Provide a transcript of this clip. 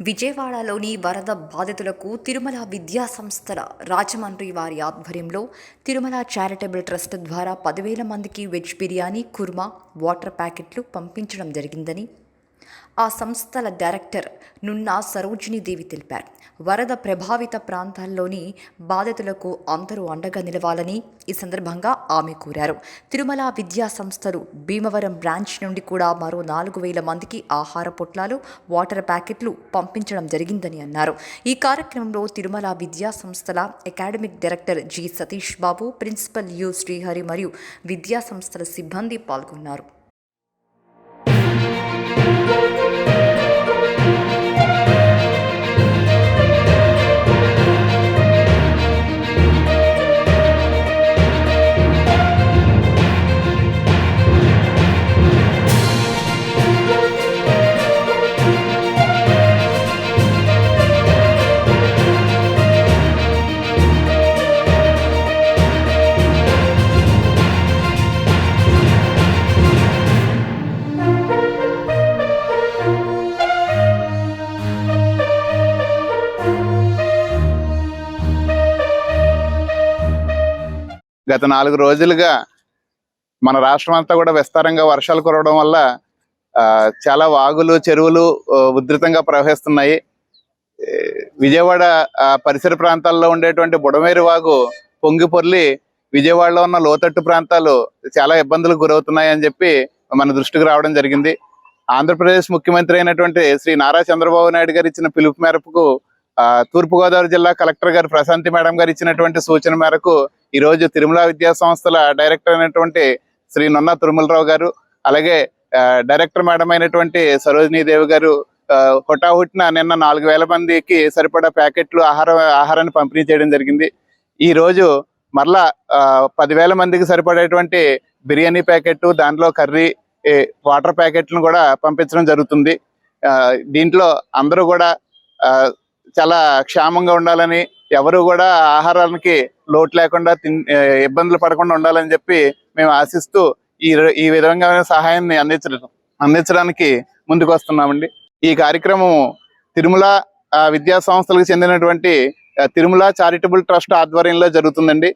విజయవాడలోని వరద బాధితులకు తిరుమల విద్యా సంస్థల రాజమండ్రి వారి ఆధ్వర్యంలో తిరుమల చారిటబుల్ ట్రస్ట్ ద్వారా పదివేల మందికి వెజ్ బిర్యానీ కుర్మా వాటర్ ప్యాకెట్లు పంపించడం జరిగిందని ఆ సంస్థల డైరెక్టర్ నున్నా సరోజినీదేవి తెలిపారు. వరద ప్రభావిత ప్రాంతాల్లోని బాధితులకు అందరూ అండగా నిలవాలని ఈ సందర్భంగా ఆమె కోరారు. తిరుమల విద్యా సంస్థలు భీమవరం బ్రాంచ్ నుండి కూడా మరో నాలుగు వేల మందికి ఆహార పొట్లాలు వాటర్ ప్యాకెట్లు పంపించడం జరిగిందని అన్నారు. ఈ కార్యక్రమంలో తిరుమల విద్యా సంస్థల academic director G Satish Babu principal U Srihari మరియు విద్యా సంస్థల సిబ్బంది పాల్గొన్నారు. గత నాలుగు రోజులుగా మన రాష్ట్రం అంతా కూడా విస్తారంగా వర్షాలు కురవడం వల్ల ఆ, చాలా వాగులు చెరువులు ఉధృతంగా ప్రవహిస్తున్నాయి. విజయవాడ ఆ, పరిసర ప్రాంతాల్లో ఉండేటువంటి బుడమేరు వాగు పొంగి పొర్లి విజయవాడలో ఉన్న లోతట్టు ప్రాంతాలు చాలా ఇబ్బందులకు గురవుతున్నాయి అని చెప్పి మన దృష్టికి రావడం జరిగింది. ఆంధ్రప్రదేశ్ ముఖ్యమంత్రి అయినటువంటి శ్రీ నారా చంద్రబాబు నాయుడు గారు ఇచ్చిన పిలుపు మేరకు ఆ, తూర్పుగోదావరి జిల్లా కలెక్టర్ గారు ప్రశాంతి మేడం గారు ఇచ్చినటువంటి సూచన మేరకు ఈ రోజు తిరుమల విద్యా సంస్థల డైరెక్టర్ అయినటువంటి శ్రీ నొన్న తిరుమలరావు గారు అలాగే ఆ, డైరెక్టర్ మేడం అయినటువంటి సరోజినీ దేవి గారు ఆ, హుటాహుటిన నిన్న నాలుగు వేల మందికి సరిపడా ప్యాకెట్లు ఆహార ఆహారాన్ని పంపిణీ చేయడం జరిగింది. ఈ రోజు మరలా పదివేల మందికి సరిపడేటువంటి బిర్యానీ ప్యాకెట్ దాంట్లో కర్రీ వాటర్ ప్యాకెట్లను కూడా పంపించడం జరుగుతుంది. ఆ, దీంట్లో అందరూ కూడా ఆ, చాలా క్షేమంగా ఉండాలని ఎవరు కూడా ఆహారానికి లోటు లేకుండా తిన్ ఇబ్బందులు పడకుండా ఉండాలని చెప్పి మేము ఆశిస్తూ ఈ ఈ విధంగా సహాయాన్ని అందించడం అందించడానికి ముందుకు వస్తున్నామండి ఈ కార్యక్రమం తిరుమల విద్యా సంస్థలకు చెందినటువంటి తిరుమల చారిటబుల్ ట్రస్ట్ ఆధ్వర్యంలో జరుగుతుందండి.